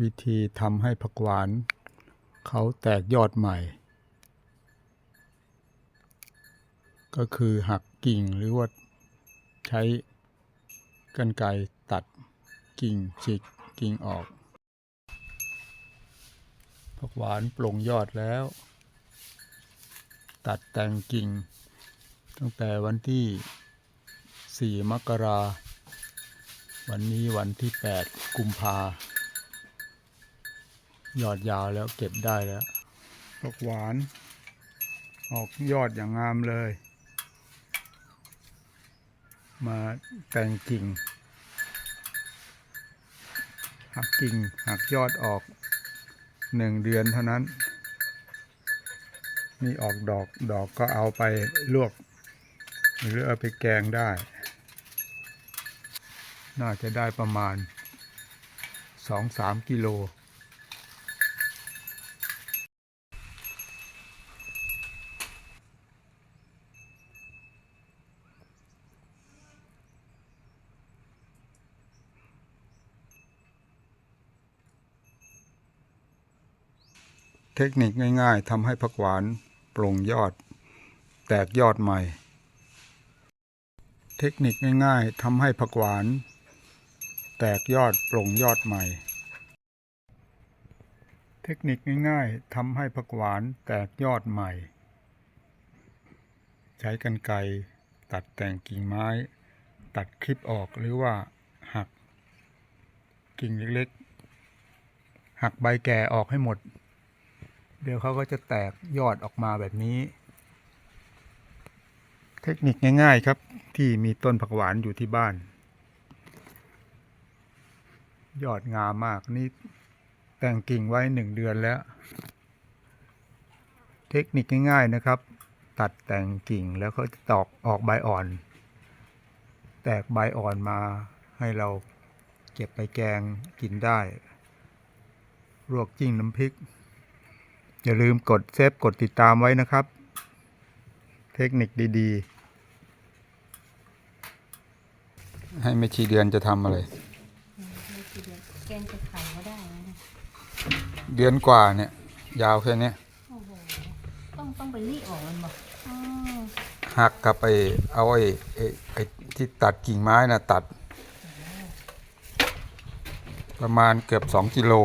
วิธีทำให้ผักหวาน เขาแตกยอดใหม่ ก็คือหักกิ่งหรือว่าใช้กรรไกรตัดกิ่งฉีกกิ่งออกผักหวานปลงยอดแล้ว ตัดแต่งกิ่ง ตั้งแต่วันที่ 4 มกราวันนี้วันที่ 8 กุมภา ยอดยาวแล้วเก็บได้แล้วผักหวาน ออกยอดอย่างงามเลย มาแต่งกิ่ง หักกิ่งหักยอดออกหนึ่งเดือนเท่านั้นมีออกดอกดอกก็เอาไปลวก หรือเอาไปแกงได้ น่าจะได้ประมาณสองสามกิโล เทคนิคง่าย ๆทำให้ผักหวานโปร่งยอด แตกยอดใหม่ เทคนิคง่ายๆทำให้ผักหวาน แตกยอดโปร่งยอดใหม่ เทคนิคง่ายๆทำให้ผักหวานแตกยอดใหม่ ใช้กรรไกรตัดแต่งกิ่งไม้ ตัดคลิปออกหรือว่าหัก กิ่งเล็กๆ หักใบแก่ออกให้หมด เดี๋ยวเขาก็จะแตกยอดออกมาแบบนี้ เทคนิคง่าย ๆครับ ที่มีต้นผักหวานอยู่ที่บ้าน ยอดงามมากนี่แต่งกิ่งไว้หนึ่งเดือนแล้ว เทคนิคง่ายๆนะครับ ตัดแต่งกิ่งแล้วเขาจะตอกออกใบอ่อน แตกใบอ่อนมาให้เราเก็บไปแกงกินได้ลวกจิ้งน้ำพริก อย่าลืมกดเซฟกดติดตามไว้นะครับ เทคนิคดีๆ ให้ไม่ชีเดือนจะทำอะไรไม่กี่เดือนแกงจะไข่ก็ได้นะเนี่ยเดือนกว่าเนี่ย ยาวแค่เนี้ยโอ้โหต้องต้องไปรีดออกมันบอกอ๋อหักกับไอ้เอาไอ้ไอ้ไอ้ที่ตัดกิ่งไม้นะตัด ประมาณเกือบสองกิโลอ